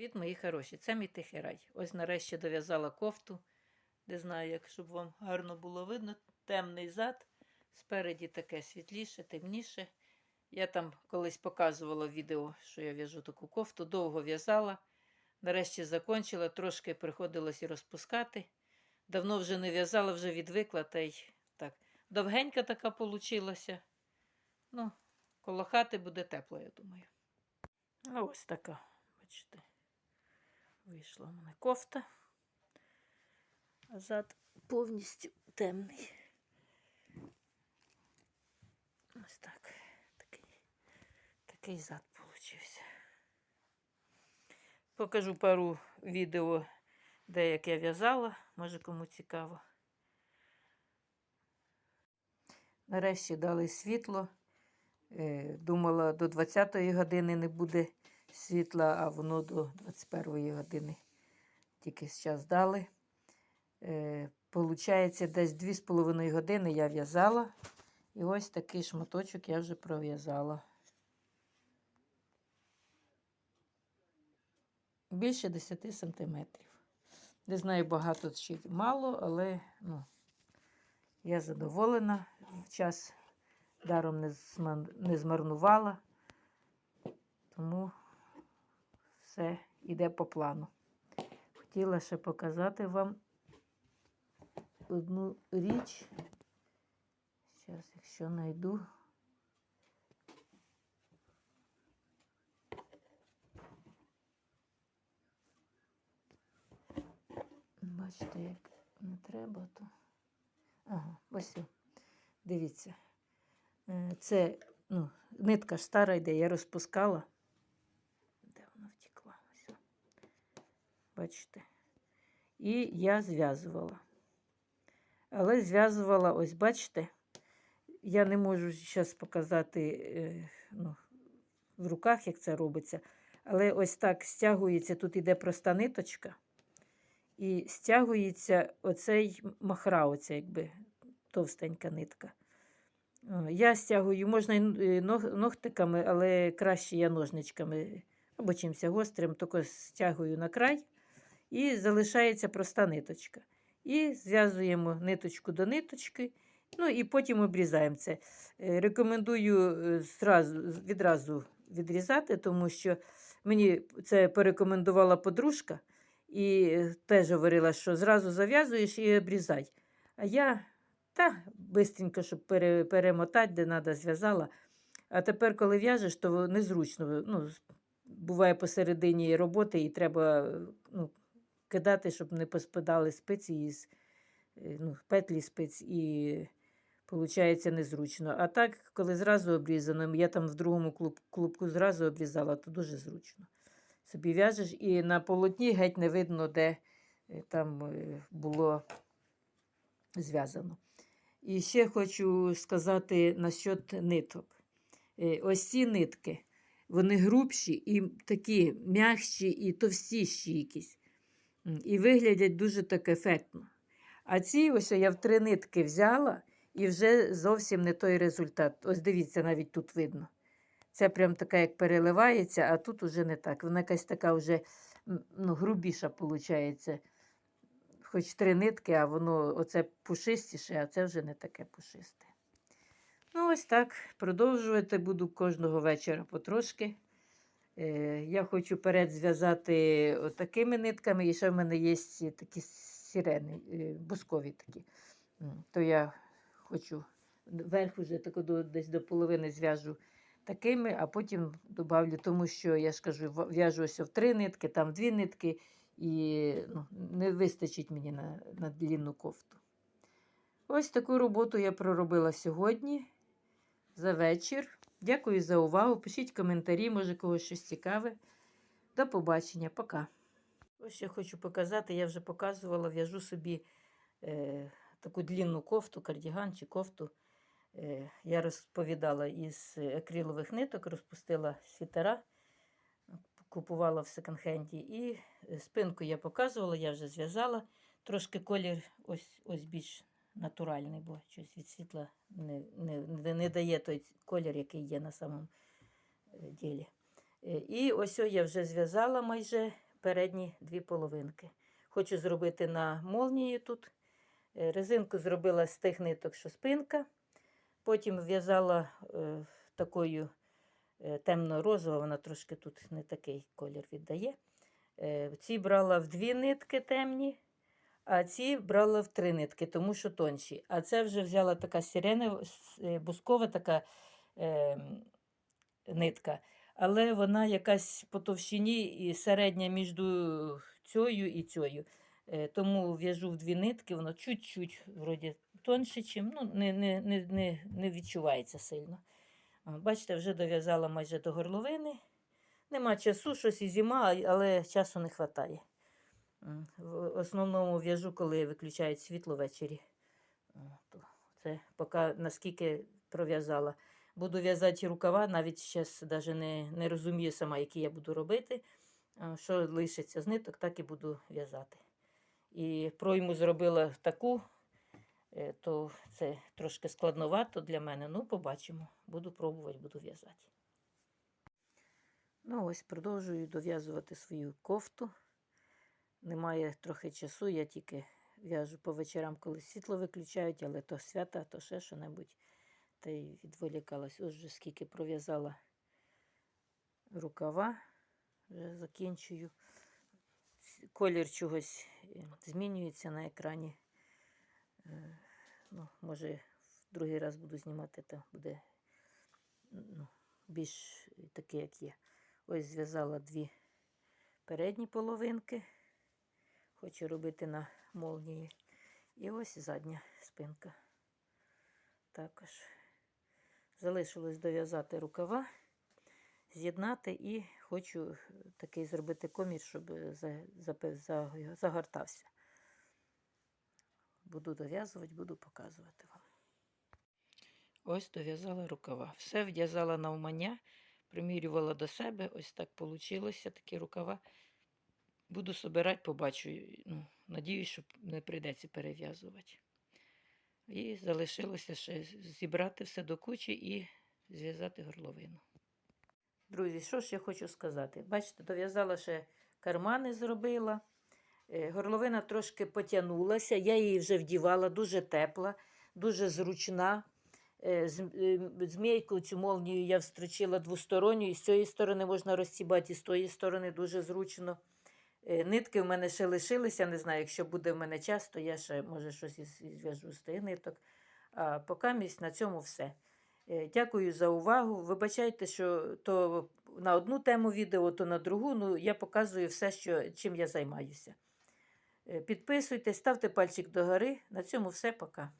Привіт, мої хороші! Це мій тихий рай. Ось нарешті дов'язала кофту. Не знаю, як щоб вам гарно було видно. Темний зад. Спереді таке світліше, темніше. Я там колись показувала відео, що я в'яжу таку кофту, довго в'язала. Нарешті закінчила, трошки приходилось і розпускати. Давно вже не в'язала, вже відвикла, та й так. Довгенька така получилася. Ну, коло хати буде тепло, я думаю. Ну, ось така, бачите. Вийшла в мене кофта, а зад повністю темний. Ось так. Такий, такий зад получився. Покажу пару відео, де як я в'язала, може кому цікаво. Нарешті дали світло. Е, Думала, до 20-ї години не буде світла, а воно до 21-ї години тільки зараз дали. Е, Получається, десь 2,5 години я в'язала. І ось такий шматочок я вже пров'язала. Більше 10 сантиметрів. Не знаю, багато чи мало, але ну, я задоволена. Час даром не змарнувала. Тому все йде по плану. Хотіла ще показати вам одну річ. Зараз, якщо знайду. Бачите, як не треба, то. Ага, ось. Дивіться. Е, Це ну, нитка ж стара йде, я розпускала. Де вона втекла? Ось. о. Бачите? І я зв'язувала. Але зв'язувала, ось бачите, я не можу зараз показати е, ну, в руках, як це робиться. Але ось так стягується, тут іде проста ниточка. І стягується оцей махра, оця якби товстенька нитка. Я стягую, можна і ногтиками, але краще я ножничками або чимось гострим, тільки стягую на край і залишається проста ниточка. І зв'язуємо ниточку до ниточки, ну і потім обрізаємо це. Е, Рекомендую е, відразу відрізати, тому що мені це порекомендувала подружка і е, теж говорила, що зразу зав'язуєш і обрізай. А я та бистренько, щоб пере, перемотати, де треба, зв'язала. А тепер, коли в'яжеш, то незручно. Ну, буває посередині роботи, і треба ну, кидати, щоб не поспадали спиці е, ну, петлі спиць, і виходить незручно. А так, коли зразу обрізано, я там в другому клуб, клубку зразу обрізала, то дуже зручно. Собі в'яжеш, і на полотні геть не видно, де е, там е, було зв'язано. І ще хочу сказати насчет ниток. Ось ці нитки, вони грубші і такі м'якші і товстіші якісь. І виглядять дуже так ефектно. А ці ось я в три нитки взяла і вже зовсім не той результат. Ось дивіться, навіть тут видно. Це прям така, як переливається, а тут уже не так. Вона якась така вже ну, грубіша виходить. Хоч три нитки, а воно оце пушистіше, а це вже не таке пушисте. Ну, ось так. Продовжувати буду кожного вечора потрошки. Е, я хочу перед зв'язати такими нитками, і ще в мене є такі сирени, е, бускові такі. То я хочу верх уже тако до, десь до половини зв'яжу такими, а потім добавлю, тому що я ж кажу, в- в'яжу ось в три нитки, там дві нитки, і ну, не вистачить мені на, на длінну кофту. Ось таку роботу я проробила сьогодні за вечір. Дякую за увагу. Пишіть коментарі, може когось щось цікаве. До побачення, пока. Ось я хочу показати, я вже показувала, в'яжу собі е, таку длінну кофту, кардіган чи кофту. Е, я розповідала із акрилових ниток, розпустила світера, купувала в секонд-хенді. І спинку я показувала, я вже зв'язала. Трошки колір ось, ось більш натуральний, бо щось від світла не, не, не, дає той колір, який є на самому е, ділі. Е, І ось я вже зв'язала майже передні дві половинки. Хочу зробити на молнії тут. Е, Резинку зробила з тих ниток, що спинка. Потім в'язала е, такою е, темно-розова, вона трошки тут не такий колір віддає. Е, ці брала в дві нитки темні, а ці брала в три нитки, тому що тонші. А це вже взяла така сирена, бускова така е, нитка. Але вона якась по товщині і середня між цією і цією. Е, Тому в'яжу в дві нитки, воно чуть-чуть вроді тонше, чим ну, не, не, не, не, не відчувається сильно. Бачите, вже дов'язала майже до горловини. Нема часу, щось і зима, але часу не вистачає. В основному в'яжу, коли виключають світло ввечері. Це поки наскільки пров'язала. Буду в'язати рукава, навіть зараз навіть не, не розумію сама, які я буду робити. Що лишиться з ниток, так і буду в'язати. І пройму зробила таку, е, то це трошки складновато для мене. Ну, побачимо. Буду пробувати, буду в'язати. Ну, ось продовжую дов'язувати свою кофту. Немає трохи часу, я тільки в'яжу по вечорам, коли світло виключають, але то свята, то ще що-небудь. Та й відволікалась. Ось вже скільки пров'язала рукава, вже закінчую. Колір чогось е, змінюється на екрані. Е, Ну, може, в другий раз буду знімати, то буде ну, більш таке, як є. Ось зв'язала дві передні половинки. Хочу робити на молнії. І ось задня спинка. Також залишилось дов'язати рукава, з'єднати і хочу такий зробити комір, щоб загортався. Буду дов'язувати, буду показувати вам. Ось дов'язала рукава. Все в'язала навмання, примірювала до себе. Ось так вийшло, такі рукава. Буду собирати, побачу. Ну, надіюсь, що не прийдеться перев'язувати. І залишилося ще зібрати все до кучі і зв'язати горловину. Друзі, що ж я хочу сказати? Бачите, дов'язала ще кармани зробила. Е, Горловина трошки потягнулася, я її вже вдівала, дуже тепла, дуже зручна. Е, е, Змійку цю молнію я встрочила двосторонню, і з цієї сторони можна розсібати, і з тої сторони дуже зручно. Е, Нитки в мене ще лишилися, не знаю, якщо буде в мене час, то я ще може щось зв'яжу з тих ниток. А поки місць на цьому все. Е, Дякую за увагу. Вибачайте, що то на одну тему відео, то на другу. Ну, я показую все, що, чим я займаюся. Е, Підписуйтесь, ставте пальчик догори. На цьому все. Пока.